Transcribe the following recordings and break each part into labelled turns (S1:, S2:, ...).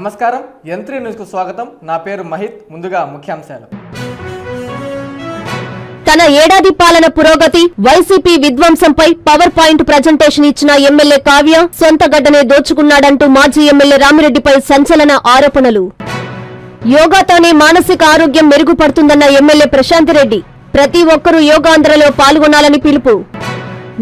S1: నమస్కారం. యంత్రి న్యూస్కు స్వాగతం. నా పేరు మహిత్. ముందుగా ముఖ్యాంశాలు.
S2: తన ఏడాది పాలన పురోగతి వైసీపీ విధ్వంసంపై పవర్ పాయింట్ ప్రజెంటేషన్ ఇచ్చిన ఎమ్మెల్యే కావ్య సొంత గడ్డనే దోచుకున్నాడంటూ మాజీ ఎమ్మెల్యే రామిరెడ్డిపై సంచలన ఆరోపణలు. యోగాతోనే మానసిక ఆరోగ్యం మెరుగుపడుతుందన్న ఎమ్మెల్యే ప్రశాంత్ రెడ్డి ప్రతి ఒక్కరూ యోగాంధ్రలో పాల్గొనాలని పిలుపు.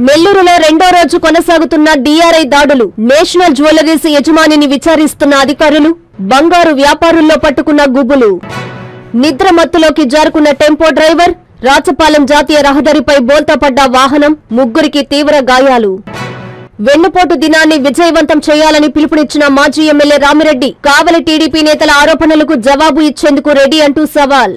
S2: నెల్లూరులో రెండో రోజు కొనసాగుతున్న డీఆర్ఐ దాడులు నేషనల్ జ్యువెలరీస్ యజమానిని విచారిస్తున్న అధికారులు బంగారు వ్యాపారుల్లో పట్టుకున్న గుబులు. నిద్ర మత్తులోకి జారుకున్న టెంపో డ్రైవర్ రాచపాలెం జాతీయ రహదారిపై బోల్తాపడ్డ వాహనం ముగ్గురికి తీవ్ర గాయాలు. వెన్నుపోటు దినాన్ని విజయవంతం చేయాలని పిలుపునిచ్చిన మాజీ ఎమ్మెల్యే రామిరెడ్డి కావలి టీడీపీ నేతల ఆరోపణలకు జవాబు ఇచ్చేందుకు రెడీ అంటూ సవాల్.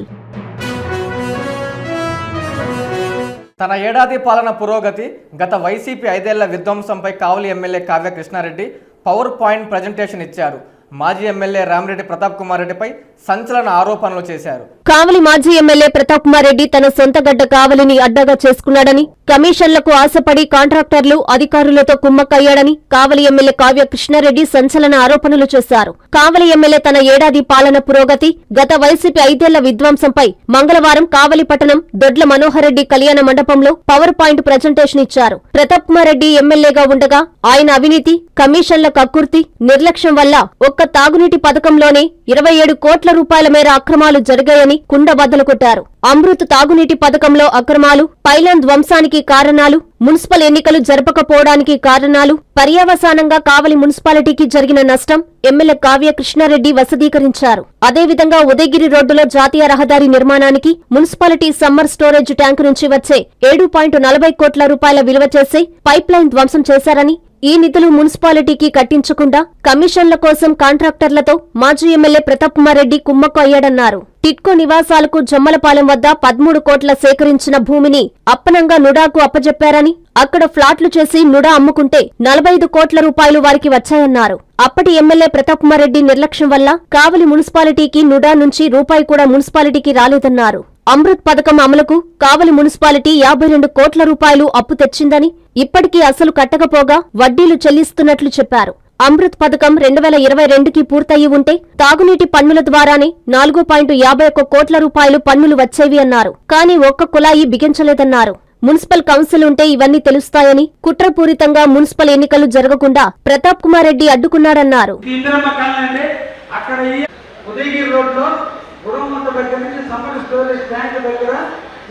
S1: తన ఏడాది పాలన పురోగతి గత వైసీపీ ఐదేళ్ళ విధ్వంసంపై Kavali MLA Kavya Krishna Reddy power point presentation ఇచ్చారు. మాజీ ఎమ్మెల్యే రామిరెడ్డి ప్రతాప్ కుమార్ రెడ్డిపై సంచలన ఆరోపణలు చేశారు.
S2: కావలి మాజీ ఎమ్మెల్యే ప్రతాప్ కుమార్ రెడ్డి తన సొంత గడ్డ కావలిని అడ్డగా చేసుకున్నాడని కమిషన్లకు ఆశపడి కాంట్రాక్టర్లు అధికారులతో కుమ్మక్కయ్యాడని కావలి ఎమ్మెల్యే కావ్య కృష్ణారెడ్డి సంచలన ఆరోపణలు చేశారు. కావలి ఎమ్మెల్యే తన ఏడాది పాలన పురోగతి గత వైసీపీ ఐదేళ్ళ విధ్వంసంపై మంగళవారం కావలి పట్టణం దొడ్ల మనోహరెడ్డి కళ్యాణ మండపంలో పవర్ పాయింట్ ప్రజెంటేషన్ ఇచ్చారు. ప్రతాప్ కుమార్ రెడ్డి ఎమ్మెల్యేగా ఉండగా ఆయన అవినీతి కమిషన్ల కక్కుర్తి నిర్లక్ష్యం వల్ల ఒక్క తాగునీటి పథకంలోనే ఇరవై ఏడు కోట్ల రూపాయల మేర అక్రమాలు జరిగాయని కుండ బద్దలు కొట్టారు. అమృత్ తాగునీటి పథకంలో అక్రమాలు పైలాన్ ధ్వంసానికి కారణాలు? మున్సిపల్ ఎన్నికలు జరపకపోవడానికి కారణాలు పర్యవసానంగా కావలి మున్సిపాలిటీకి జరిగిన నష్టం ఎమ్మెల్యే కావ్య కృష్ణారెడ్డి వసదీకరించారు అదేవిధంగా ఉదయగిరి రోడ్డులో జాతీయ రహదారి నిర్మాణానికి మున్సిపాలిటీ సమ్మర్ స్టోరేజ్ ట్యాంకు నుంచి వచ్చే ఏడు పాయింట్ నలభై కోట్ల రూపాయల విలువ చేసే పైప్ లైన్ ధ్వంసం చేశారని ఈ నిధులు మున్సిపాలిటీకి కట్టించకుండా కమిషన్ల కోసం కాంట్రాక్టర్లతో మాజీ ఎమ్మెల్యే ప్రతాప్ కుమార్ రెడ్డి కుమ్మక్కు అయ్యాడన్నారు. టిట్కో నివాసాలకు జమ్మలపాలెం వద్ద పదమూడు కోట్ల సేకరించిన భూమిని అప్పనంగా నుడాకు అప్పజెప్పారని అక్కడ ఫ్లాట్లు చేసి నుడా అమ్ముకుంటే నలభై ఐదు కోట్ల రూపాయలు వారికి వచ్చాయన్నారు. అప్పటి ఎమ్మెల్యే ప్రతాప్ కుమార్ రెడ్డి నిర్లక్ష్యం వల్ల కావలి మున్సిపాలిటీకి నుడా నుంచి రూపాయి కూడా మున్సిపాలిటీకి రాలేదన్నారు. అమృత్ పథకం అమలుకు కావలి మున్సిపాలిటీ యాభై రెండు కోట్ల రూపాయలు అప్పు తెచ్చిందని ఇప్పటికీ అసలు కట్టకపోగా వడ్డీలు చెల్లిస్తున్నట్లు చెప్పారు. అమృత్ పథకం రెండు వేల ఇరవై రెండుకి పూర్తయి ఉంటే తాగునీటి పన్నుల ద్వారానే నాలుగు పాయింట్ యాభై ఒక్క కోట్ల రూపాయలు పన్నులు వచ్చేవి అన్నారు. కానీ ఒక్క కులాయి బిగించలేదన్నారు. మున్సిపల్ కౌన్సిల్ ఉంటే ఇవన్నీ తెలుస్తాయని కుట్రపూరితంగా మున్సిపల్ ఎన్నికలు జరగకుండా ప్రతాప్ కుమార్ రెడ్డి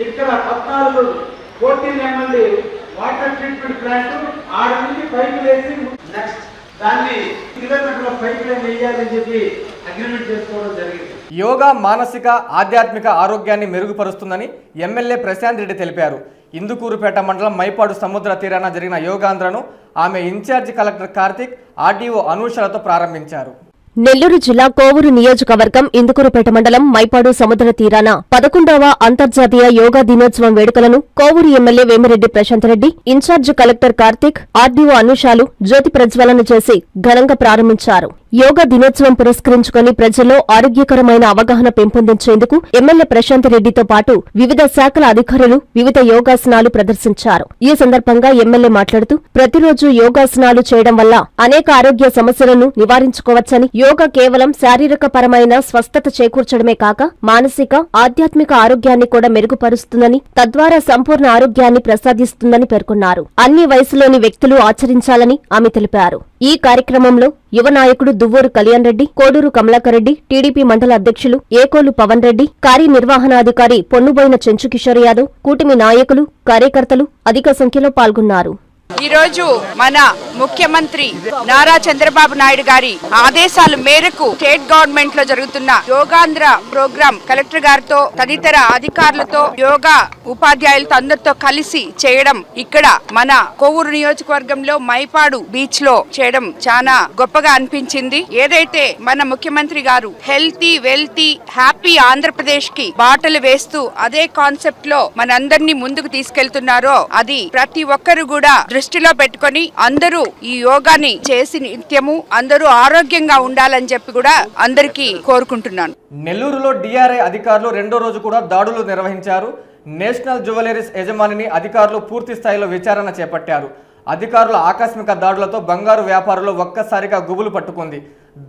S3: ఇక్కడ పద్నాలుగు fourteen MLD water treatment plant ఆడ నుంచి పైపు వేసి నెక్స్ట్ దాన్ని కిలోమీటర్ల పైప్ లైన్ వేయాలని చెప్పి అగ్రిమెంట్ చేసుకోవడం జరిగింది.
S1: యోగా మానసిక ఆధ్యాత్మిక ఆరోగ్యాన్ని మెరుగుపరుస్తుందని ఎమ్మెల్యే ప్రశాంత్ రెడ్డి తెలిపారు. ఇందుకూరుపేట మండలం మైపాడు సముద్ర తీరాన జరిగిన యోగాంధ్రను ఆమె ఇన్ఛార్జి కలెక్టర్ కార్తిక్ ఆర్డీఓ అనూషలతో ప్రారంభించారు.
S2: నెల్లూరు జిల్లా కోవూరు నియోజకవర్గం ఇందుకూరుపేట మండలం మైపాడు సముద్ర తీరాన పదకొండవ అంతర్జాతీయ యోగా దినోత్సవం వేడుకలను Kovur MLA Vemireddy Prashanth Reddy in-charge collector Karthik RDO అనుషాలు జ్యోతి ప్రజ్వలన చేసి ఘనంగా ప్రారంభించారు. యోగా దినోత్సవం పురస్కరించుకుని ప్రజల్లో ఆరోగ్యకరమైన అవగాహన పెంపొందించేందుకు ఎమ్మెల్యే ప్రశాంత్ రెడ్డితో పాటు వివిధ శాఖల అధికారులు వివిధ యోగాసనాలు ప్రదర్శించారు. ఈ సందర్భంగా ఎమ్మెల్యే మాట్లాడుతూ ప్రతిరోజు యోగాసనాలు చేయడం వల్ల అనేక ఆరోగ్య సమస్యలను నివారించుకోవచ్చని యోగా కేవలం శారీరక పరమైన స్వస్థత చేకూర్చడమే కాక మానసిక ఆధ్యాత్మిక ఆరోగ్యాన్ని కూడా మెరుగుపరుస్తుందని తద్వారా సంపూర్ణ ఆరోగ్యాన్ని ప్రసాదిస్తుందని పేర్కొన్నారు. అన్ని వయసులోని వ్యక్తులు ఆచరించాలని ఆమె తెలిపారు. ఈ కార్యక్రమంలో యువ నాయకుడు దువ్వూరు కళ్యాణ్ రెడ్డి కోడూరు కమలాకర్ రెడ్డి టీడీపీ మండల అధ్యక్షులు ఏకోలు పవన్ రెడ్డి కార్యనిర్వహణాధికారి పొన్నుబోయిన చెంచు కిషోర్ యాదవ్ కూటమి నాయకులు కార్యకర్తలు అధిక సంఖ్యలో పాల్గొన్నారు.
S4: ఈరోజు మన ముఖ్యమంత్రి నారా చంద్రబాబు నాయుడు గారి ఆదేశాల మేరకు స్టేట్ గవర్నమెంట్లో జరుగుతున్న యోగాంధ్ర ప్రోగ్రాం కలెక్టర్ గారితో తదితర అధికారులతో యోగా ఉపాధ్యాయులతో అందరితో కలిసి చేయడం ఇక్కడ మన కోవూరు నియోజకవర్గంలో మైపాడు బీచ్లో చేయడం చాలా గొప్పగా అనిపించింది. ఏదైతే మన ముఖ్యమంత్రి గారు హెల్తీ వెల్తీ హ్యాపీ ఆంధ్రప్రదేశ్కి బాటలు వేస్తూ అదే కాన్సెప్ట్లో మనందరినీ ముందుకు తీసుకెళ్తున్నారో అది ప్రతి ఒక్కరు కూడా దృష్టిలో పెట్టుకొని అందరూ ఈ యోగాని చేసి నిత్యము అందరూ ఆరోగ్యంగా ఉండాలని చెప్పి కూడా అందరికీ కోరుకుంటున్నాను.
S1: నెల్లూరులో డిఆర్ఐ అధికారులు రెండో రోజు కూడా దాడులు నిర్వహించారు. నేషనల్ జ్యువెలరీస్ యజమానిని అధికారులు పూర్తి స్థాయిలో విచారణ చేపట్టారు. అధికారుల ఆకస్మిక దాడులతో బంగారు వ్యాపారులు ఒక్కసారిగా గుబులు పట్టుకుంది.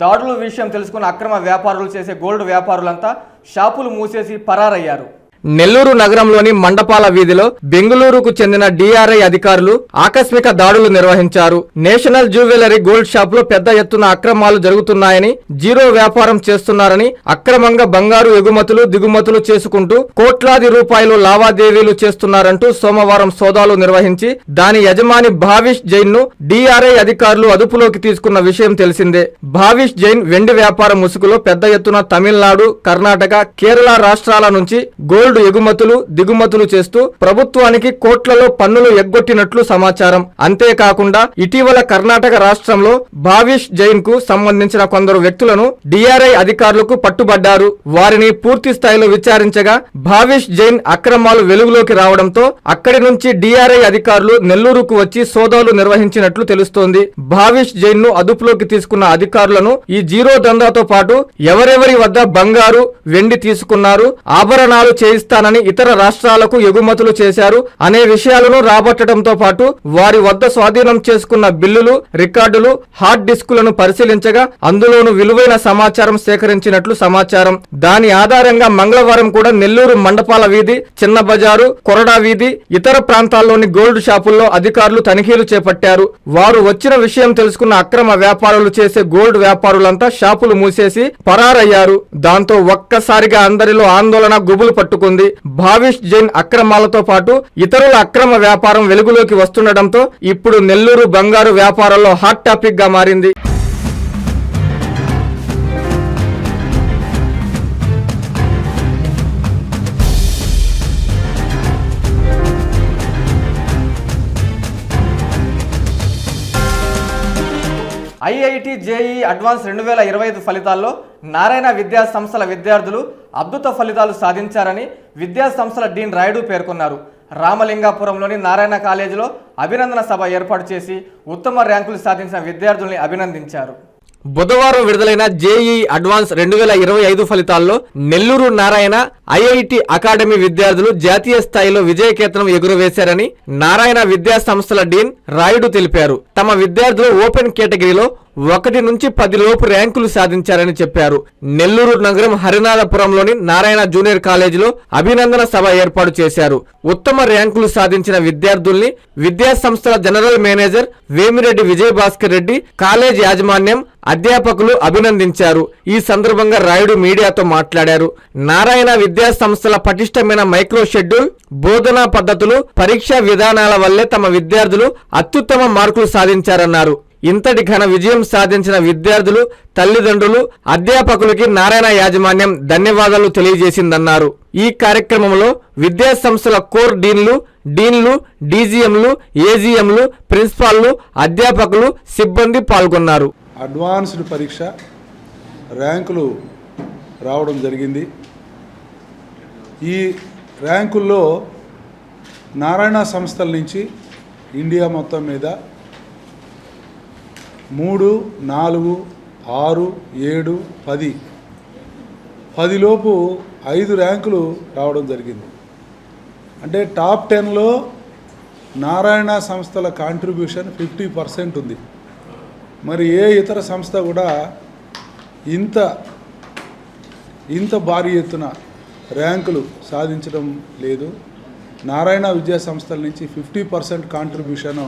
S1: దాడుల విషయం తెలుసుకున్న అక్రమ వ్యాపారులు చేసే గోల్డ్ వ్యాపారులంతా షాపులు మూసేసి పరారయ్యారు. నెల్లూరు నగరంలోని మండపాల వీధిలో బెంగళూరుకు చెందిన డిఆర్ఐ అధికారులు ఆకస్మిక దాడులు నిర్వహించారు. నేషనల్ జ్యువెలరీ గోల్డ్ షాప్లో పెద్ద ఎత్తున అక్రమాలు జరుగుతున్నాయని జీరో వ్యాపారం చేస్తున్నారని అక్రమంగా బంగారు ఎగుమతులు దిగుమతులు చేసుకుంటూ కోట్లాది రూపాయలు లావాదేవీలు చేస్తున్నారంటూ సోమవారం సోదాలు నిర్వహించి దాని యజమాని భావిష్ జైన్ను డిఆర్ఐ అధికారులు అదుపులోకి తీసుకున్న విషయం తెలిసిందే. భావిష్ జైన్ వెండి వ్యాపార ముసుగులో పెద్ద ఎత్తున తమిళనాడు కర్ణాటక కేరళ రాష్ట్రాల నుంచి గోల్డ్ ఎగుమతులు దిగుమతులు చేస్తూ ప్రభుత్వానికి కోట్లలో పన్నులు ఎగ్గొట్టినట్లు సమాచారం. అంతేకాకుండా ఇటీవల కర్ణాటక రాష్ట్రంలో భావిష్ జైన్కు సంబంధించిన కొందరు వ్యక్తులను డిఆర్ఐ అధికారులకు పట్టుబడ్డారు. వారిని పూర్తి స్థాయిలో విచారించగా భావిష్ జైన్ అక్రమాలు వెలుగులోకి రావడంతో అక్కడి నుంచి డిఆర్ఐ అధికారులు నెల్లూరుకు వచ్చి సోదాలు నిర్వహించినట్లు తెలుస్తోంది. భావిష్ జైన్ను అదుపులోకి తీసుకున్న అధికారులను ఈ జీరో దందాతో పాటు ఎవరెవరి వద్ద బంగారు వెండి తీసుకున్నారు ఆభరణాలు చేయిస్తానని ఇతర రాష్ట్రాలకు ఎగుమతులు చేశారు. అనే విషయాలను రాబట్టడంతో పాటు వారి వద్ద స్వాధీనం చేసుకున్న బిల్లులు రికార్డులు హార్డ్ డిస్కులను పరిశీలించగా అందులోను విలువైన సమాచారం సేకరించినట్లు సమాచారం. దాని ఆధారంగా మంగళవారం కూడా నెల్లూరు మండపాల వీధి చిన్న బజారు కొరడా వీధి ఇతర ప్రాంతాల్లోని గోల్డ్ షాపుల్లో అధికారులు తనిఖీలు చేపట్టారు. వారు వచ్చిన విషయం తెలుసుకున్న అక్రమ వ్యాపారులు చేసే గోల్డ్ వ్యాపారులంతా షాపులు మూసేసి పరారయ్యారు. దాంతో ఒక్కసారిగా అందరిలో ఆందోళన గుబులు పట్టుకుంది. భావిష్ జైన్ అక్రమాలతో పాటు ఇతరుల అక్రమ వ్యాపారం వెలుగులోకి వస్తుండటంతో ఇప్పుడు నెల్లూరు బంగారు వ్యాపారంలో హాట్ టాపిక్గా మారింది. ఐఐటి జేఈ అడ్వాన్స్ రెండు వేల ఇరవై ఐదు ఫలితాల్లో నారాయణ విద్యా సంస్థల విద్యార్థులు అద్భుత ఫలితాలు సాధించారని విద్యా సంస్థల డీన్ రాయుడు పేర్కొన్నారు. రామలింగాపురంలోని నారాయణ కాలేజీలో అభినందన సభ ఏర్పాటు చేసి ఉత్తమ ర్యాంకులు సాధించిన విద్యార్థుల్ని అభినందించారు. బుధవారం విడుదలైన జేఈ అడ్వాన్స్ రెండు వేల ఇరవై ఐదు ఫలితాల్లో నెల్లూరు నారాయణ ఐఐటి అకాడమీ విద్యార్థులు జాతీయ స్థాయిలో విజయకేతనం ఎగురవేశారని నారాయణ విద్యా సంస్థల డీన్ రాయుడు తెలిపారు. తమ విద్యార్థులు ఓపెన్ కేటగిరీలో ఒకటి నుంచి పది లోపు ర్యాంకులు సాధించారని చెప్పారు. నెల్లూరు నగరం హరినాథపురంలోని నారాయణ జూనియర్ కాలేజీలో అభినందన సభ ఏర్పాటు చేశారు. ఉత్తమ ర్యాంకులు సాధించిన విద్యార్థుల్ని విద్యాసంస్థల general manager Vemireddy Vijayabhaskar Reddy college యాజమాన్యం అధ్యాపకులు అభినందించారు. ఈ సందర్భంగా రాయుడు మీడియాతో మాట్లాడారు. నారాయణ విద్యా సంస్థల పటిష్టమైన మైక్రో షెడ్యూల్ బోధనా పద్ధతులు పరీక్షా విధానాల వల్లే తమ విద్యార్థులు అత్యుత్తమ మార్కులు సాధించారన్నారు. ఇంతటి ఘన విజయం సాధించిన విద్యార్థులు తల్లిదండ్రులు అధ్యాపకులకి నారాయణ యాజమాన్యం ధన్యవాదాలు తెలియజేసిందన్నారు. ఈ కార్యక్రమంలో విద్యా సంస్థల కోర్ డీన్లు డీన్లు డీజీఎంలు ఏజీఎంలు ప్రిన్సిపాల్లు అధ్యాపకులు సిబ్బంది పాల్గొన్నారు.
S5: అడ్వాన్స్డ్ పరీక్ష ర్యాంకులు రావడం జరిగింది. ఈ ర్యాంకుల్లో నారాయణ సంస్థల నుంచి ఇండియా మొత్తం మీద మూడు నాలుగు ఆరు ఏడు పది. పదిలోపు ఐదు ర్యాంకులు రావడం జరిగింది. అంటే టాప్ టెన్లో నారాయణ సంస్థల కాంట్రిబ్యూషన్ ఫిఫ్టీ పర్సెంట్ ఉంది. మరి ఏ ఇతర సంస్థ కూడా ఇంత ఇంత భారీ ఎత్తున ర్యాంకులు సాధించడం లేదు. నారాయణ విద్యా సంస్థల నుంచి ఫిఫ్టీ పర్సెంట్ కాంట్రిబ్యూషన్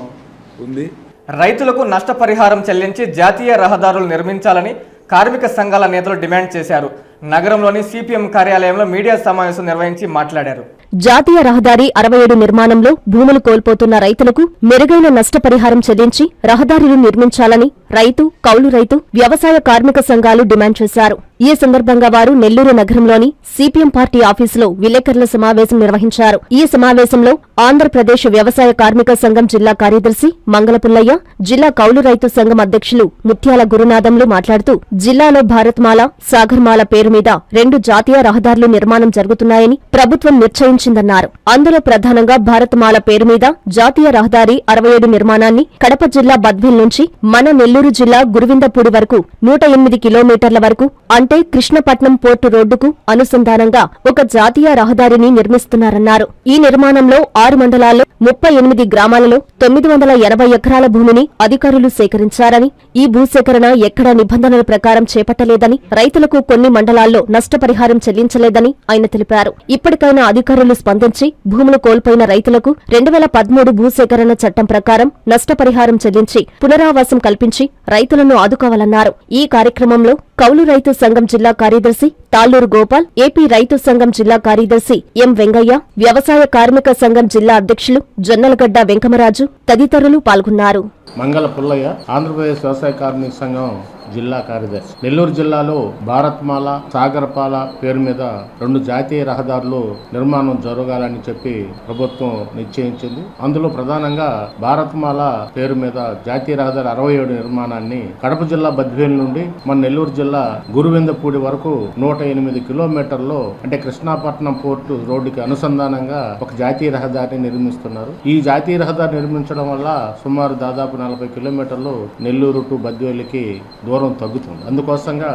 S5: ఉంది.
S1: రైతులకు నష్టపరిహారం చెల్లించి జాతీయ రహదారులు నిర్మించాలని కార్మిక సంఘాల నేతలు డిమాండ్ చేశారు. నగరంలోని సిపిఎం కార్యాలయంలో మీడియా సమావేశం నిర్వహించి మాట్లాడారు.
S2: జాతీయ రహదారి అరవై ఏడు నిర్మాణంలో భూములు కోల్పోతున్న రైతులకు మెరుగైన నష్టపరిహారం చెల్లించి రహదారిని నిర్మించాలని రైతు కౌలు రైతు వ్యవసాయ కార్మిక సంఘాలు డిమాండ్ చేశారు. ఈ సందర్భంగా వారు నెల్లూరు నగరంలోని సిపిఎం పార్టీ ఆఫీసులో విలేకరుల సమావేశం నిర్వహించారు. ఈ సమావేశంలో ఆంధ్రప్రదేశ్ వ్యవసాయ కార్మిక సంఘం జిల్లా కార్యదర్శి మంగళపుల్లయ్య జిల్లా కౌలు రైతు సంఘం అధ్యక్షులు ముత్యాల గురునాథంలు మాట్లాడుతూ జిల్లాలో భారత్మాల సాగర్మాల పేరు మీద రెండు జాతీయ రహదారులు నిర్మాణం జరుగుతున్నాయని ప్రభుత్వం నిర్ణయించారు ప్రకటించిందన్నారు అందులో ప్రధానంగా భారత్మాల పేరు మీద జాతీయ రహదారి అరవై ఏడు నిర్మాణాన్ని కడప జిల్లా బద్వేల్ నుంచి మన నెల్లూరు జిల్లా గురువిందపూడి వరకు నూట ఎనిమిది కిలోమీటర్ల వరకు అంటే కృష్ణపట్నం పోర్టు రోడ్డుకు అనుసంధానంగా ఒక జాతీయ రహదారిని నిర్మిస్తున్నారన్నారు. ఈ నిర్మాణంలో ఆరు మండలాల్లో ముప్పై ఎనిమిది గ్రామాలలో తొమ్మిది వందల ఎనభై ఎకరాల భూమిని అధికారులు సేకరించారని ఈ భూసేకరణ ఎక్కడా నిబంధనల ప్రకారం చేపట్టలేదని రైతులకు కొన్ని మండలాల్లో నష్టపరిహారం చెల్లించలేదని ఆయన తెలిపారు. ఇప్పటికైనా అధికారులు స్పందించి భూములు కోల్పోయిన రైతులకు రెండు వేల పదమూడు భూసేకరణ చట్టం ప్రకారం నష్టపరిహారం చెల్లించి పునరావాసం కల్పించి రైతులను ఆదుకోవాలన్నారు. ఈ కార్యక్రమంలో కౌలు రైతు సంఘం జిల్లా కార్యదర్శి తాళ్ళూరు గోపాల్ ఏపీ రైతు సంఘం జిల్లా కార్యదర్శి ఎం వెంగయ్య వ్యవసాయ కార్మిక సంఘం జిల్లా అధ్యక్షులు జొన్నలగడ్డ వెంకమరాజు తదితరులు పాల్గొన్నారు.
S6: మంగళ పుల్లయ్య ఆంధ్రప్రదేశ్ వ్యవసాయ కార్మిక సంఘం జిల్లా కార్యదర్శి. నెల్లూరు జిల్లాలో భారత్మాల సాగర్పాల పేరు మీద రెండు జాతీయ రహదారులు నిర్మాణం జరగాలని చెప్పి ప్రభుత్వం నిశ్చయించింది. అందులో ప్రధానంగా భారత్మాల పేరు మీద జాతీయ రహదారి అరవై ఏడు నిర్మాణాన్ని కడప జిల్లా బద్వేలు నుండి మన నెల్లూరు జిల్లా గురువిందపూడి వరకు నూట ఎనిమిది కిలోమీటర్లు అంటే కృష్ణాపట్నం పోర్టు రోడ్డుకి అనుసంధానంగా ఒక జాతీయ రహదారిని నిర్మిస్తున్నారు. ఈ జాతీయ రహదారి నిర్మించడం వల్ల సుమారు దాదాపు నలభై కిలోమీటర్లు నెల్లూరు టు బద్వేలికి దూరం తగ్గుతుంది. అందుకోసంగా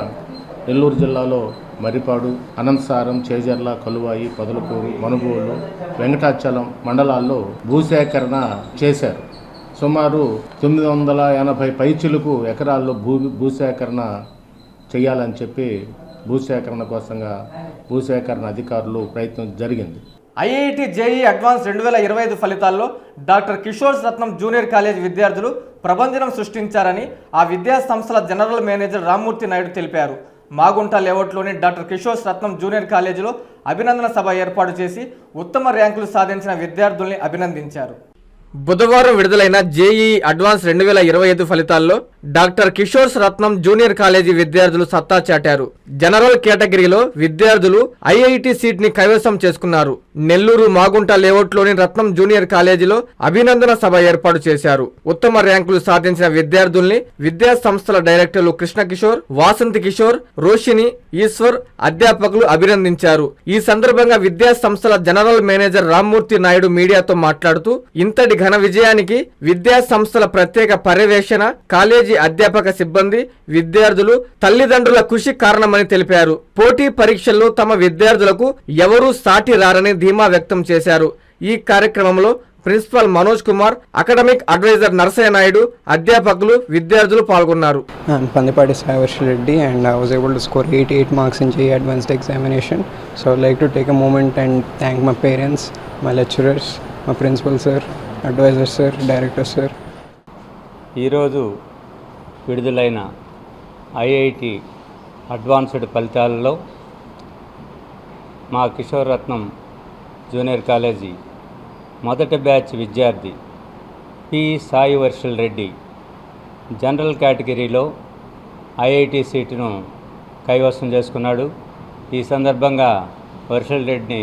S6: నెల్లూరు జిల్లాలో మరిపాడు అనంతసారం చేజర్ల కలువాయి పొదలకూరు మనుగోలు వెంకటాచలం మండలాల్లో భూసేకరణ చేశారు. సుమారు తొమ్మిది వందల ఎనభై పైచులకు ఎకరాల్లో భూ భూసేకరణ చేయాలని చెప్పి భూసేకరణ కోసంగా భూసేకరణ అధికారులు ప్రయత్నం జరిగింది.
S1: ఐఐటి జేఈ అడ్వాన్స్ రెండు వేల ఇరవై ఐదు ఫలితాల్లో doctor Kishore Ratnam junior college విద్యార్థులు ప్రబంధనం సృష్టించారని ఆ విద్యా సంస్థల జనరల్ మేనేజర్ రామ్మూర్తి నాయుడు తెలిపారు. మాగుంట లేఅవుట్లోని డాక్టర్ కిషోర్ రత్నం జూనియర్ కాలేజీలో అభినందన సభ ఏర్పాటు చేసి ఉత్తమ ర్యాంకులు సాధించిన విద్యార్థుల్ని అభినందించారు. బుధవారం విడుదలైన జేఈ అడ్వాన్స్ రెండు వేల ఇరవై ఐదు ఫలితాల్లో doctor Kishore Ratnam junior college విద్యార్థులు సత్తా చాటారు. జనరల్ కేటగిరీలో విద్యార్థులు ఐఐటి సీట్ని కైవసం చేసుకున్నారు. నెల్లూరు మాగుంట లేఅవుట్లోని రత్నం జూనియర్ కాలేజీలో అభినందన సభ ఏర్పాటు చేశారు. ఉత్తమ ర్యాంకులు సాధించిన విద్యార్థుల్ని విద్యా సంస్థల డైరెక్టర్లు కృష్ణ కిషోర్ వాసంతి కిషోర్ రోషిని ఈశ్వర్ అధ్యాపకులు అభినందించారు. ఈ సందర్భంగా విద్యా సంస్థల జనరల్ మేనేజర్ రామ్మూర్తి నాయుడు మీడియాతో మాట్లాడుతూ ఇంతటి ఘన విజయానికి విద్యా సంస్థల ప్రత్యేక పర్యవేక్షణ కాలేజీ అధ్యాపక సిబ్బంది విద్యార్థులు తల్లిదండ్రుల కృషి కారణమని తెలిపారు. పోటీ పరీక్షల్లో తమ విద్యార్థులకు ఎవరూ సాటి రారని ధీమా వ్యక్తం చేశారు. ఈ కార్యక్రమంలో principal Manoj Kumar academic advisor Narasayya Naidu అధ్యాపకులు విద్యార్థులు పాల్గొన్నారు.
S7: Pandipati Sayavarshi Reddy and I was able to score eight eight marks in JEE advanced examination so like to take a moment and thank my parents my lecturers మా principal sir advisor sir director sir
S8: ఈరోజు విడుదలైన IIT advanced ఫలితాలలో మా Kishore Ratnam junior college మొదటి batch విద్యార్థి P Sai Varshal Reddy general కేటగిరీలో IIT సీటును కైవసం చేసుకున్నాడు. ఈ సందర్భంగా వర్షల్ రెడ్డిని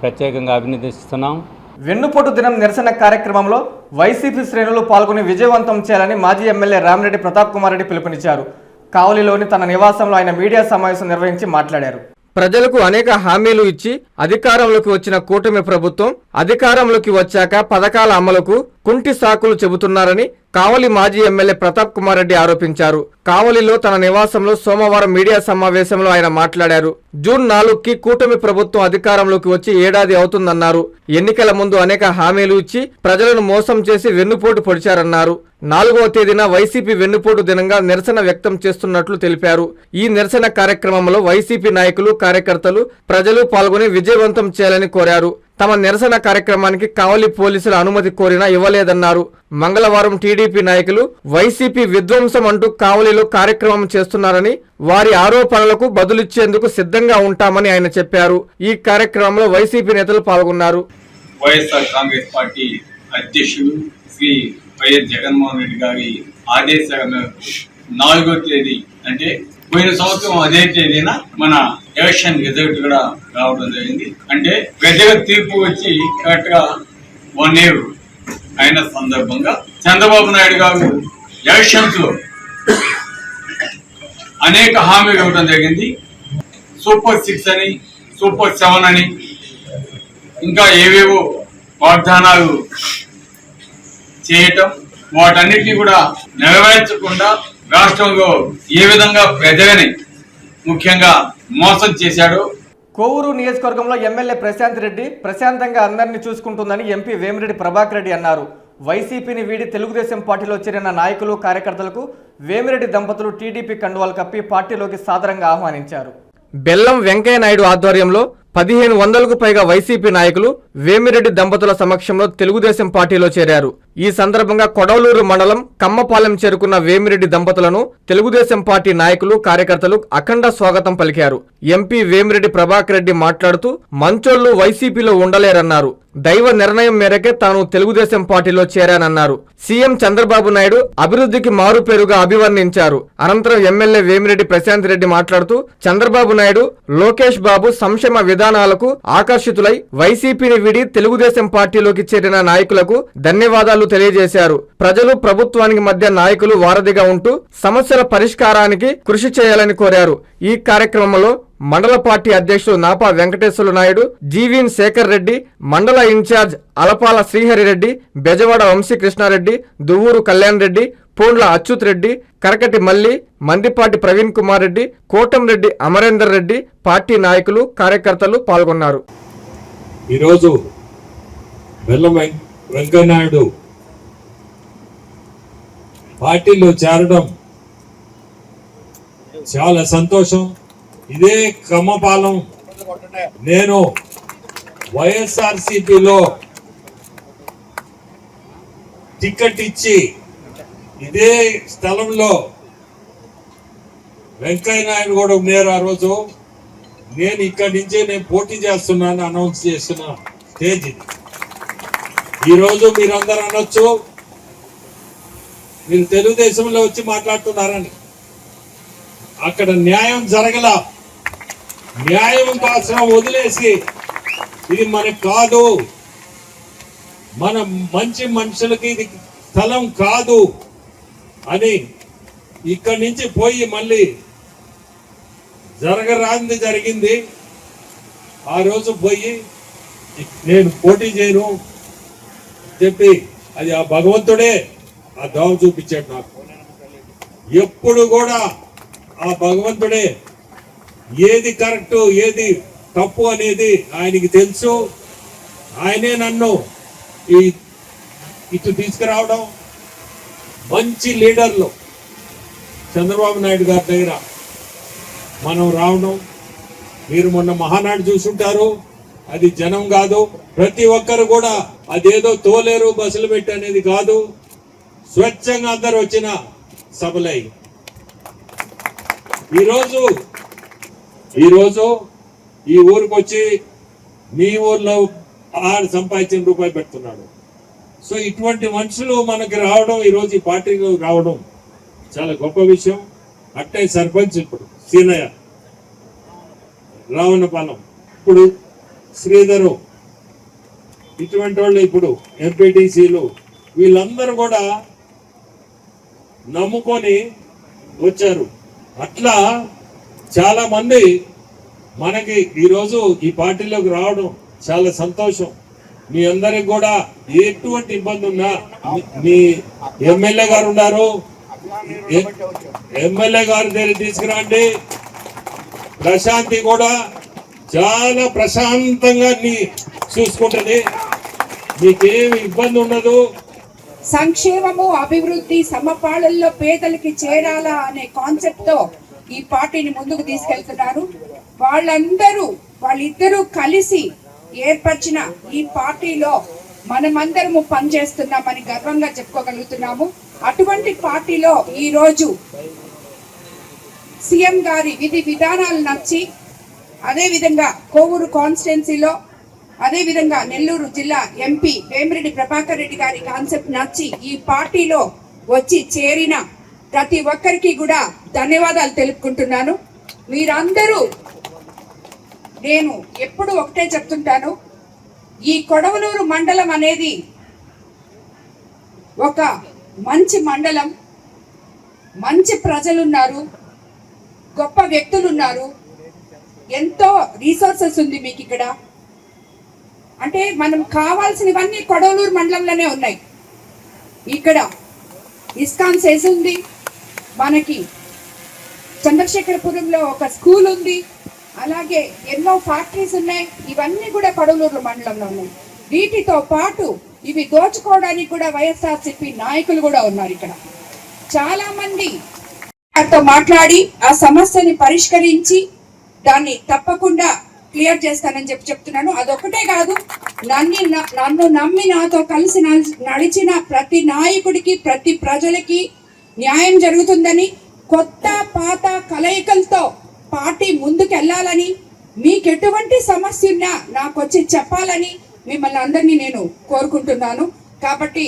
S8: ప్రత్యేకంగా అభినందిస్తున్నాం.
S1: వెన్నుపోటు దినం నిరసన కార్యక్రమంలో వైసీపీ శ్రేణులు పాల్గొని విజయవంతం చేయాలని మాజీ ఎమ్మెల్యే రామిరెడ్డి ప్రతాప్ కుమార్ రెడ్డి పిలుపునిచ్చారు. కావలిలోని తన నివాసంలో ఆయన మీడియా సమావేశం నిర్వహించి మాట్లాడారు. ప్రజలకు అనేక హామీలు ఇచ్చి అధికారంలోకి వచ్చిన కూటమి ప్రభుత్వం అధికారంలోకి వచ్చాక పథకాల అమలుకు కుంటి సాకులు చెబుతున్నారని కావలి మాజీ ఎమ్మెల్యే ప్రతాప్ కుమార్ రెడ్డి ఆరోపించారు. కావలిలో తన నివాసంలో సోమవారం మీడియా సమావేశంలో ఆయన మాట్లాడారు. జూన్ నాలుగుకి కూటమి ప్రభుత్వం అధికారంలోకి వచ్చి ఏడాది అవుతుందన్నారు. ఎన్నికల ముందు అనేక హామీలు ఇచ్చి ప్రజలను మోసం చేసి వెన్నుపోటు పొడిచారన్నారు. నాలుగవ తేదీన వైసీపీ వెన్నుపోటు దినంగా నిరసన వ్యక్తం చేస్తున్నట్లు తెలిపారు. ఈ నిరసన కార్యక్రమంలో వైసీపీ నాయకులు కార్యకర్తలు ప్రజలు పాల్గొని విజయవంతం చేయాలని కోరారు. తమ నిరసన కార్యక్రమానికి కావలి పోలీసుల అనుమతి కోరినా ఇవ్వలేదన్నారు. మంగళవారం టీడీపీ నాయకులు వైసీపీ విధ్వంసం అంటూ కావలిలో కార్యక్రమం చేస్తున్నారని వారి ఆరోపణలకు బదులిచ్చేందుకు సిద్ధంగా ఉంటామని ఆయన చెప్పారు. ఈ కార్యక్రమంలో వైసీపీ నేతలు పాల్గొన్నారు.
S9: వైఎస్ఆర్ కాంగ్రెస్ పార్టీ అధ్యక్షులు శ్రీ వైఎస్ జగన్మోహన్ రెడ్డి గారి ఆదేశాల నాలుగో తేదీ అంటే పోయిన సంవత్సరం అదే తేదీన మన ఎలక్షన్ రిజల్ట్ కూడా రావడం జరిగింది. అంటే ప్రజల తీర్పు వచ్చి కరెక్ట్గా వన్ ఇయర్ అయిన సందర్భంగా చంద్రబాబు నాయుడు గారు ఎలక్షన్స్లో అనేక హామీలు ఇవ్వడం జరిగింది. సూపర్ సిక్స్ అని సూపర్ సెవెన్ అని ఇంకా ఏవేవో వాగ్దానాలు చేయటం వాటన్నిటినీ కూడా నెరవేర్చకుండా రాష్ట్రంలో ఏ విధంగా ప్రజలని ముఖ్యంగా మోసం చేశాడో
S1: కోవూరు నియోజకవర్గంలో ఎమ్మెల్యే ప్రశాంత్ రెడ్డి ప్రశాంతంగా అందరినీ చూసుకుంటుందని ఎంపీ వేమిరెడ్డి ప్రభాకర్ రెడ్డి అన్నారు. వైసీపీని వీడి తెలుగుదేశం పార్టీలో చేరిన నాయకులు కార్యకర్తలకు వేమిరెడ్డి దంపతులు టీడీపీ కండువాలు కప్పి పార్టీలోకి సాదరంగా ఆహ్వానించారు. బెల్లం వెంకయ్య నాయుడు ఆధ్వర్యంలో పదిహేను వందలకు పైగా వైసీపీ నాయకులు వేమిరెడ్డి దంపతుల సమక్షంలో తెలుగుదేశం పార్టీలో చేరారు. ఈ సందర్భంగా కొడవలూరు మండలం కమ్మపాలెం చేరుకున్న వేమిరెడ్డి దంపతులను తెలుగుదేశం పార్టీ నాయకులు కార్యకర్తలు అఖండ స్వాగతం పలికారు. ఎంపీ వేమిరెడ్డి ప్రభాకర్ రెడ్డి మాట్లాడుతూ మంచోళ్ళు వైసీపీలో ఉండలేరన్నారు. దైవ నిర్ణయం మేరకే తాను తెలుగుదేశం పార్టీలో చేరానన్నారు. సీఎం చంద్రబాబు నాయుడు అభివృద్ధికి మారు పేరుగా అభివర్ణించారు. అనంతరం ఎమ్మెల్యే వేమిరెడ్డి ప్రశాంత్ రెడ్డి మాట్లాడుతూ చంద్రబాబు నాయుడు లోకేష్ బాబు సంక్షేమ విధానాలకు ఆకర్షితులై వైసీపీని విడి తెలుగుదేశం పార్టీలోకి చేరిన నాయకులకు ధన్యవాదాలు తెలియజేశారు. ప్రజలు ప్రభుత్వానికి మధ్య నాయకులు వారధిగా ఉంటూ సమస్యల పరిష్కారానికి కృషి చేయాలని కోరారు. ఈ కార్యక్రమంలో మండల పార్టీ అధ్యక్షులు నాపా వెంకటేశ్వర నాయుడు జీవీన్ శేఖర్ రెడ్డి మండల ఇన్ఛార్జ్ అలపాల శ్రీహరిరెడ్డి బెజవాడ వంశీకృష్ణారెడ్డి దువ్వూరు కళ్యాణ్ రెడ్డి పూండ్ల అచ్యుత్ రెడ్డి కరకటి మల్లి మందిపాటి ప్రవీణ్ కుమార్ రెడ్డి కోటంరెడ్డి అమరేందర్ రెడ్డి పార్టీ నాయకులు కార్యకర్తలు పాల్గొన్నారు.
S10: ఈరోజు బెల్లం వెంకయ్యనాయుడు పార్టీలో చేరడం చాలా సంతోషం. ఇదే క్రమపాలం నేను వైఎస్ఆర్సిపిలో టికెట్ ఇచ్చి ఇదే స్థలంలో వెంకయ్య నాయుడు కూడా ఉన్నారు ఆ రోజు. నేను ఇక్కడి నుంచే నేను పోటీ చేస్తున్నాను అనౌన్స్ చేస్తున్న స్టేజ్ ఇది. ఈరోజు మీరందరూ అనొచ్చు మీరు తెలుగుదేశంలో వచ్చి మాట్లాడుతున్నారని అక్కడ న్యాయం జరగల న్యాయం కోసం వదిలేసి ఇది మనకు కాదు. మన మంచి మనుషులకి ఇది స్థలం కాదు అని ఇక్కడి నుంచి పోయి మళ్ళీ జరగరాంది జరిగింది. ఆ రోజు పోయి నేను పోటీ చేయను చెప్పి అది ఆ భగవంతుడే ఆ దావ చూపించాడు నాకు. ఎప్పుడు కూడా ఆ భగవంతుడే ఏది కరెక్ట్ ఏది తప్పు అనేది ఆయనకి తెలుసు. ఆయనే నన్ను ఈ ఇటు తీసుకురావడం. మంచి లీడర్లు చంద్రబాబు నాయుడు గారి దగ్గర మనం రావడం. మీరు మొన్న మహానాడు చూసుంటారు. అది జనం కాదు. ప్రతి ఒక్కరు కూడా అదేదో తోలేరు బస్సులు పెట్టి అనేది కాదు. స్వచ్ఛంగా అందరు వచ్చిన సభలై. ఈరోజు ఈరోజు ఈ ఊరికి వచ్చి మీ ఊర్లో ఆరు సంపాదించిన రూపాయి పెడుతున్నాడు. సో ఇటువంటి మనుషులు మనకి రావడం ఈరోజు ఈ పార్టీలో రావడం చాలా గొప్ప విషయం. అట్టే సర్పంచ్ ఇప్పుడు సీనయ్య. రావణపాలెం. ఇప్పుడు శ్రీధరు. ఇటువంటి వాళ్ళు ఇప్పుడు ఎంపీటీసీలు. వీళ్ళందరూ కూడా నమ్ముకొని వచ్చారు. అట్లా చాలా మంది మనకి ఈరోజు ఈ పార్టీలోకి రావడం చాలా సంతోషం. మీ అందరికి కూడా ఎటువంటి ఇబ్బంది ఉన్నా మీ- ఎమ్మెల్యే గారు ఉన్నారు. ఎమ్మెల్యే గారి దగ్గర తీసుకురండి. ప్రశాంతి కూడా చాలా ప్రశాంతంగా నీ చూసుకుంటది. మీకేమి ఇబ్బంది ఉండదు.
S11: సంక్షేమము అభివృద్ధి సమపాళల్లో పేదలకి చేరాలా అనే కాన్సెప్ట్తో ఈ పార్టీని ముందుకు తీసుకెళ్తున్నారు. వాళ్ళందరూ వాళ్ళిద్దరూ కలిసి ఏర్పరిచిన ఈ పార్టీలో మనమందరము పనిచేస్తున్నామని గర్వంగా చెప్పుకోగలుగుతున్నాము. అటువంటి పార్టీలో ఈ రోజు సీఎం గారి విధి విధానాలు నచ్చి అదే విధంగా కోవూరు కాన్స్టిట్యున్సీలో అదేవిధంగా నెల్లూరు జిల్లా ఎంపీ వేమిరెడ్డి ప్రభాకర్ రెడ్డి గారి కాన్సెప్ట్ నచ్చి ఈ పార్టీలో వచ్చి చేరిన ప్రతి ఒక్కరికి కూడా ధన్యవాదాలు తెలుపుకుంటున్నాను. మీరందరూ నేను ఎప్పుడు ఒకటే చెప్తుంటాను. ఈ కొడవలూరు మండలం అనేది ఒక మంచి మండలం. మంచి ప్రజలున్నారు. గొప్ప వ్యక్తులు ఉన్నారు ఎంతో రీసోర్సెస్ ఉంది మీకు ఇక్కడ అంటే మనం కావాల్సినవన్నీ కొడవలూరు మండలంలోనే ఉన్నాయి. ఇక్కడ ఇస్కాన్ సెజ్ ఉంది. మనకి చంద్రశేఖరపురంలో ఒక స్కూల్ ఉంది. అలాగే ఎన్నో ఫ్యాక్టరీస్ ఉన్నాయి. ఇవన్నీ కూడా కొడవలూరు మండలంలో ఉన్నాయి. వీటితో పాటు ఇవి దోచుకోవడానికి కూడా వైఎస్ఆర్సీపీ నాయకులు కూడా ఉన్నారు ఇక్కడ. చాలా మంది వారితో మాట్లాడి ఆ సమస్యని పరిష్కరించి దాన్ని తప్పకుండా క్లియర్ చేస్తానని చెప్పి చెప్తున్నాను. అదొకటే కాదు నన్ను న- నన్ను నమ్మి నాతో కలిసి నడిచిన ప్రతి నాయకుడికి ప్రతి ప్రజలకి న్యాయం జరుగుతుందని కొత్త పాత కలయికలతో పార్టీ ముందుకెళ్ళాలని మీకు ఎటువంటి సమస్య ఉన్నా నాకు వచ్చి చెప్పాలని మిమ్మల్ని అందరినీ నేను కోరుకుంటున్నాను. కాబట్టి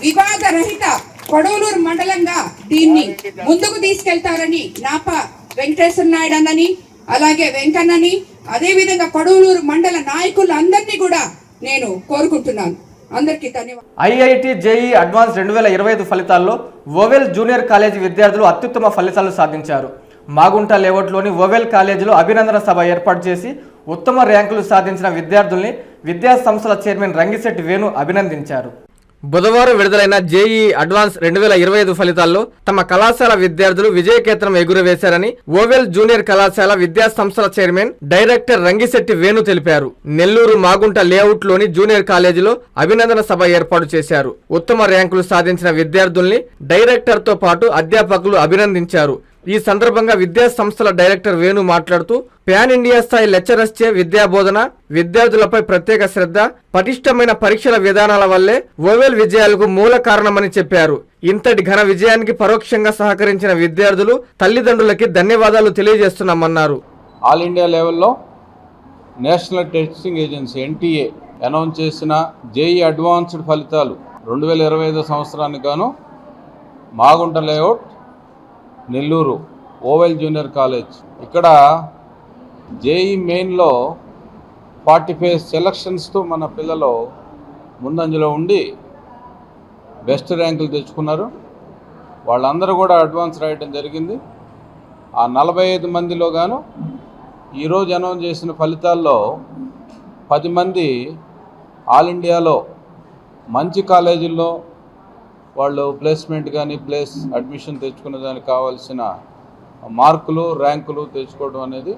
S11: వివాద రహిత కొడవలూరు మండలంగా దీన్ని ముందుకు తీసుకెళ్తారని నాప వెంకటేశ్వర నాయుడు అన్నని అలాగే వెంకన్నని అదే విధంగా కొడవలూరు మండల నాయకులందరినీ కూడా నేను కోరుకుంటున్నాను. అందరికీ ధన్యవాదాలు.
S1: ఐఐటి జేఈ అడ్వాన్స్ రెండు వేల ఇరవై ఐదు ఫలితాల్లో ఓవెల్ జూనియర్ కాలేజీ విద్యార్థులు అత్యుత్తమ ఫలితాలు సాధించారు. మాగుంట లేఅవుట్లోని ఓవెల్ కాలేజీలో అభినందన సభ ఏర్పాటు చేసి ఉత్తమ ర్యాంకులు సాధించిన విద్యార్థుల్ని విద్యా సంస్థల చైర్మన్ రంగిశెట్టి వేణు అభినందించారు. బుధవారం విడుదలైన జేఈ అడ్వాన్స్ రెండు వేల ఇరవై ఐదు ఫలితాల్లో తమ కళాశాల విద్యార్థులు విజయకేతనం ఎగురవేశారని ఓవెల్ జూనియర్ కళాశాల విద్యా సంస్థల చైర్మన్ డైరెక్టర్ రంగిశెట్టి వేణు తెలిపారు. నెల్లూరు మాగుంట లేఅవుట్లోని జూనియర్ కాలేజీలో అభినందన సభ ఏర్పాటు చేశారు. ఉత్తమ ర్యాంకులు సాధించిన విద్యార్థుల్ని డైరెక్టర్తో పాటు అధ్యాపకులు అభినందించారు. ఈ సందర్భంగా విద్యా సంస్థల డైరెక్టర్ వేణు మాట్లాడుతూ ప్యాన్ ఇండియా స్థాయి లెక్చరర్స్ చే విద్యా బోధన విద్యార్థులపై ప్రత్యేక శ్రద్ధ పటిష్టమైన పరీక్షల విధానాల వల్లే ఓవెల్ విజయాలకు మూల కారణమని చెప్పారు. ఇంతటి ఘన విజయానికి పరోక్షంగా సహకరించిన విద్యార్థులు తల్లిదండ్రులకి ధన్యవాదాలు తెలియజేస్తున్నామన్నారు.
S12: ఆల్ ఇండియా లెవెల్లో national testing agency NTA announce చేసిన జేఈ అడ్వాన్స్డ్ ఫలితాలు రెండు వేల ఇరవై ఐదో సంవత్సరానికి గాను Magunta layout Nellore oval junior college. ఇక్కడ జేఈ మెయిన్లో ఫార్టీ ఫైవ్ సెలక్షన్స్తో మన పిల్లలు ముందంజలో ఉండి బెస్ట్ ర్యాంకులు తెచ్చుకున్నారు. వాళ్ళందరూ కూడా అడ్వాన్స్ రాయటం జరిగింది. ఆ నలభై ఐదు మందిలో గాను ఈరోజు అనౌన్స్ చేసిన ఫలితాల్లో పది మంది ఆల్ ఇండియాలో మంచి కాలేజీల్లో వాళ్ళు ప్లేస్మెంట్ కానీ ప్లేస్ అడ్మిషన్ తెచ్చుకునే దానికి కావాల్సిన మార్కులు ర్యాంకులు తెచ్చుకోవడం అనేది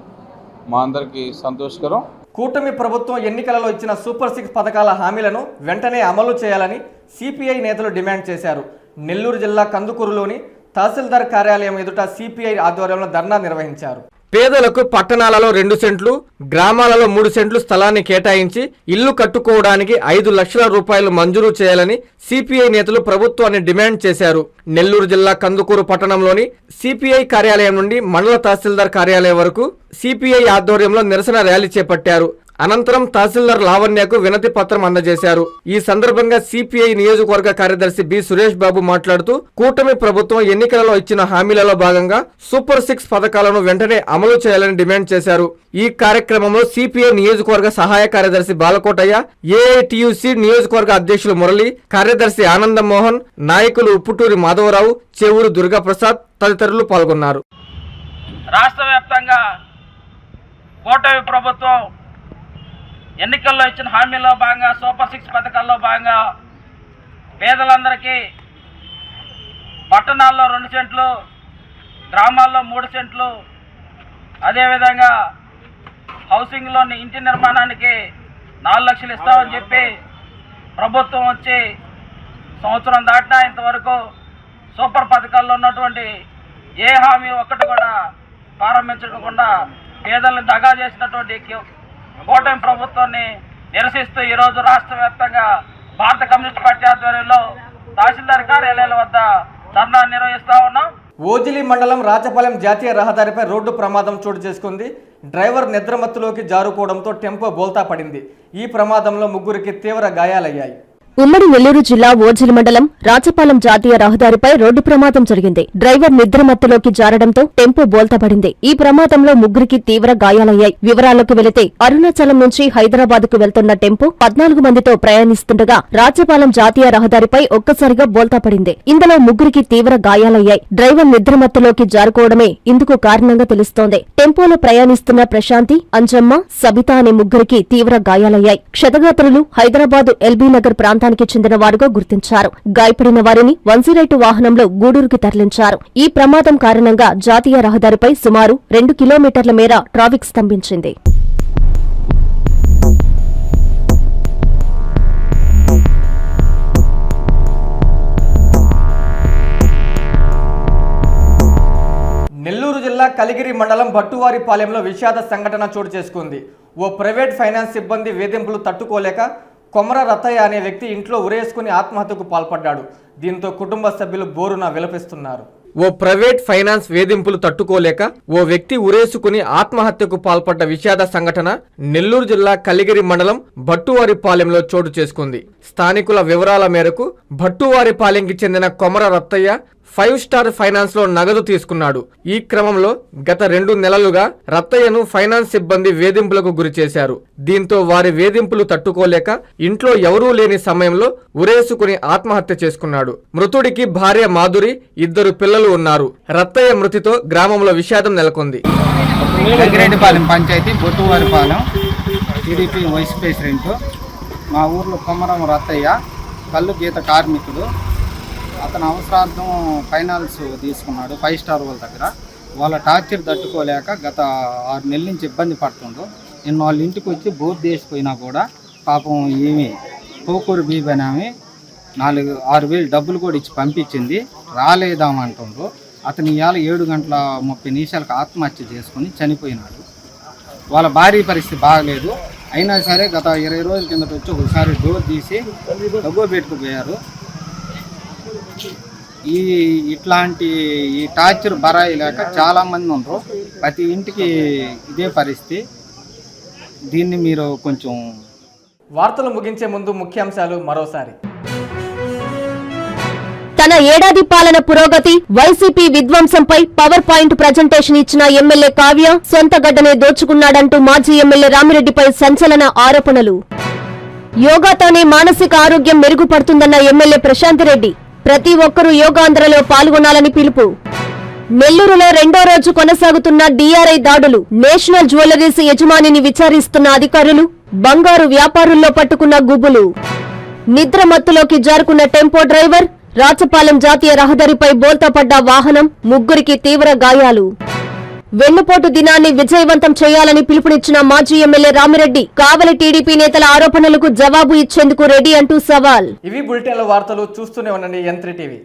S12: మా అందరికీ సంతోషకరం.
S1: కూటమి ప్రభుత్వం ఎన్నికలలో ఇచ్చిన సూపర్ సిక్స్ పథకాల హామీలను వెంటనే అమలు చేయాలని సిపిఐ నేతలు డిమాండ్ చేశారు. నెల్లూరు జిల్లా కందుకూరులోని తహసీల్దార్ కార్యాలయం ఎదుట సిపిఐ ఆధ్వర్యంలో ధర్నా నిర్వహించారు. పేదలకు పట్టణాలలో రెండు సెంట్లు గ్రామాలలో మూడు సెంట్లు స్థలాన్ని కేటాయించి ఇల్లు కట్టుకోవడానికి ఐదు లక్షల రూపాయలు మంజూరు చేయాలని సిపిఐ నేతలు ప్రభుత్వాన్ని డిమాండ్ చేశారు. నెల్లూరు జిల్లా కందుకూరు పట్టణంలోని సిపిఐ కార్యాలయం నుండి మండల తహసీల్దార్ కార్యాలయం వరకు సిపిఐ ఆధ్వర్యంలో నిరసన ర్యాలీ చేపట్టారు. అనంతరం తహసీల్దార్ లావణ్యకు వినతి పత్రం అందజేశారు. ఈ సందర్భంగా సిపిఐ నియోజకవర్గ కార్యదర్శి బి సురేష్ బాబు మాట్లాడుతూ కూటమి ప్రభుత్వం ఎన్నికలలో ఇచ్చిన హామీలలో భాగంగా సూపర్ సిక్స్ పథకాలను వెంటనే అమలు చేయాలని డిమాండ్ చేశారు. ఈ కార్యక్రమంలో సిపిఐ నియోజకవర్గ సహాయ కార్యదర్శి బాలకోటయ్య ఏఐటియుసి నియోజకవర్గ అధ్యక్షులు మురళి కార్యదర్శి ఆనందమోహన్ నాయకులు ఉప్పుటూరి మాధవరావు చెవురు దుర్గాప్రసాద్ తదితరులు పాల్గొన్నారు.
S3: రాష్ట్ర వ్యాప్తంగా కూటమి ప్రభుత్వం ఎన్నికల్లో ఇచ్చిన హామీల్లో భాగంగా సూపర్ సిక్స్ పథకాల్లో భాగంగా పేదలందరికీ పట్టణాల్లో రెండు సెంట్లు గ్రామాల్లో మూడు సెంట్లు అదేవిధంగా హౌసింగ్లోని ఇంటి నిర్మాణానికి నాలుగు లక్షలు ఇస్తామని చెప్పి ప్రభుత్వం వచ్చి సంవత్సరం దాటినా ఇంతవరకు సూపర్ పథకాల్లో ఉన్నటువంటి ఏ హామీ ఒక్కటి కూడా ప్రారంభించకుండా పేదలను దగా చేసినటువంటి కూటమి ప్రభుత్వాన్ని నిరసిస్తూ ఈరోజు రాష్ట్ర వ్యాప్తంగా భారత కమ్యూనిస్ట్ పార్టీ ఆధ్వర్యంలో తహసీల్దార్ కార్యాలయాల వద్ద ధర్నా నిర్వహిస్తా ఉన్నాం.
S1: ఓజిలి మండలం రాచపాలెం జాతీయ రహదారిపై రోడ్డు ప్రమాదం చోటు చేసుకుంది. డ్రైవర్ నిద్రమత్తులోకి జారుకోవడంతో టెంపో బోల్తా పడింది. ఈ ప్రమాదంలో ముగ్గురికి తీవ్ర గాయాలయ్యాయి.
S2: ఉమ్మడి నెల్లూరు జిల్లా ఓర్జిలి మండలం రాచపాలెం జాతీయ రహదారిపై రోడ్డు ప్రమాదం జరిగింది. డ్రైవర్ నిద్రమత్తులోకి జారడంతో టెంపో బోల్తాపడింది ఈ ప్రమాదంలో ముగ్గురికి తీవ్ర గాయాలయ్యాయి. వివరాల్లోకి వెళితే అరుణాచలం నుంచి హైదరాబాద్కు వెళ్తున్న టెంపో పద్నాలుగు మందితో ప్రయాణిస్తుండగా రాచపాలెం జాతీయ రహదారిపై ఒక్కసారిగా బోల్తాపడింది ఇందులో ముగ్గురికి తీవ్ర గాయాలయ్యాయి. డ్రైవర్ నిద్రమత్తులోకి జారుకోవడమే ఇందుకు కారణంగా తెలుస్తోంది. టెంపోలో ప్రయాణిస్తున్న ప్రశాంతి అంజమ్మ సబిత అనే ముగ్గురికి తీవ్ర గాయాలయ్యాయి. క్షతగాత్రులు హైదరాబాద్ ఎల్బీ నగర్ ప్రాంతానికి ప్రాంతానికి చెందిన వారుగా గుర్తించారు. గాయపడిన వారిని వన్సీరైటు వాహనంలో గూడూరుకి తరలించారు. ఈ ప్రమాదం కారణంగా జాతీయ రహదారిపై సుమారు రెండు కిలోమీటర్ల మేర ట్రాఫిక్ స్తంభించింది.
S1: నెల్లూరు జిల్లా కలిగిరి మండలం భట్టువారిపాలెంలో విషాద సంఘటన చోటు చేసుకుంది. ఓ ప్రైవేట్ ఫైనాన్స్ సిబ్బంది వేధింపులు తట్టుకోలేక కొమర రత్తయ్య అనే వ్యక్తి ఇంట్లో ఉరేసుకుని ఆత్మహత్యకు పాల్పడ్డాడు. దీంతో కుటుంబ సభ్యులు బోరున విలపిస్తున్నారు. ఓ ప్రైవేట్ ఫైనాన్స్ వేధింపులు తట్టుకోలేక ఓ వ్యక్తి ఉరేసుకుని ఆత్మహత్యకు పాల్పడ్డ విషాద సంఘటన నెల్లూరు జిల్లా కలిగిరి మండలం భట్టువారిపాలెంలో చోటు చేసుకుంది. స్థానికుల వివరాల మేరకు భట్టువారిపాలెంకి చెందిన కొమర రత్తయ్య ఫైవ్ స్టార్ ఫైనాన్స్లో నగదు తీసుకున్నాడు. ఈ క్రమంలో గత రెండు నెలలుగా రత్తయ్యను ఫైనాన్స్ సిబ్బంది వేధింపులకు గురి చేశారు. దీంతో వారి వేధింపులు తట్టుకోలేక ఇంట్లో ఎవరూ లేని సమయంలో ఉరేసుకుని ఆత్మహత్య చేసుకున్నాడు. మృతుడికి భార్య మాధురి ఇద్దరు పిల్లలు ఉన్నారు. రత్తయ్య మృతితో గ్రామంలో విషాదం నెలకొంది.
S13: Gangireddipalem panchayat Bottuvaripalem TDP vice president. మా ఊర్లో కొమ్మరం రత్తయ్య కళ్ళు గీత కార్మికుడు అతను అవసరార్థం ఫైనాన్స్ తీసుకున్నాడు ఫైవ్ స్టార్ వాళ్ళ దగ్గర. వాళ్ళ టార్చర్ తట్టుకోలేక గత ఆరు నెలల నుంచి ఇబ్బంది పడుతుండు. నేను వాళ్ళ ఇంటికి వచ్చి బోర్డు వేసిపోయినా కూడా పాపం ఏమి కోకూరు బీబీ అని నాలుగు ఆరు వేలు డబ్బులు కూడా ఇచ్చి పంపించింది. రాలేదామంటుండ్రు అతను ఇవాళ ఏడు గంటల ముప్పై నిమిషాలకు ఆత్మహత్య చేసుకుని చనిపోయినాడు. వాళ్ళ భారీ పరిస్థితి బాగలేదు. అయినా సరే గత ఇరవై రోజుల కిందట వచ్చి ఒకసారి డోర్ తీసి డబ్బు పెట్టుకుపోయారు. ఈ ఇట్లాంటి ఈ టార్చర్ బరాయి లేక చాలా మంది ఉండరు. ప్రతి ఇంటికి ఇదే పరిస్థితి. దీన్ని మీరు కొంచెం
S1: వార్తలు ముగించే ముందు ముఖ్యాంశాలు మరోసారి.
S2: తన ఏడాది పాలన పురోగతి వైసీపీ విధ్వంసంపై పవర్ పాయింట్ ప్రజెంటేషన్ ఇచ్చిన ఎమ్మెల్యే కావ్య సొంత గడ్డనే దోచుకున్నాడంటూ మాజీ ఎమ్మెల్యే రామిరెడ్డిపై సంచలన ఆరోపణలు. యోగాతోనే మానసిక ఆరోగ్యం మెరుగుపడుతుందన్న ఎమ్మెల్యే ప్రశాంత్ రెడ్డి. ప్రతి ఒక్కరూ యోగాంధ్రలో పాల్గొనాలని పిలుపు. నెల్లూరులో రెండో రోజు కొనసాగుతున్న డిఆర్ఐ దాడులు నేషనల్ జ్యువెలరీస్ యజమానిని విచారిస్తున్న అధికారులు బంగారు వ్యాపారుల్లో పట్టుకున్న గుబులు. నిద్రమత్తులోకి జారుకున్న టెంపో డ్రైవర్ రాచపాలెం జాతీయ రహదారిపై బోల్తాపడ్డ వాహనం ముగ్గురికి తీవ్ర గాయాలు. వెన్నుపోటు దినాన్ని విజయవంతం చేయాలని పిలుపునిచ్చిన మాజీ ఎమ్మెల్యే రామిరెడ్డి కావలి టీడీపీ నేతల ఆరోపణలకు జవాబు ఇచ్చేందుకు రెడీ అంటూ సవాల్.
S1: ఇవి బులెటిన్ల వార్తలు చూస్తూనే ఉండండి యంత్రి టీవీ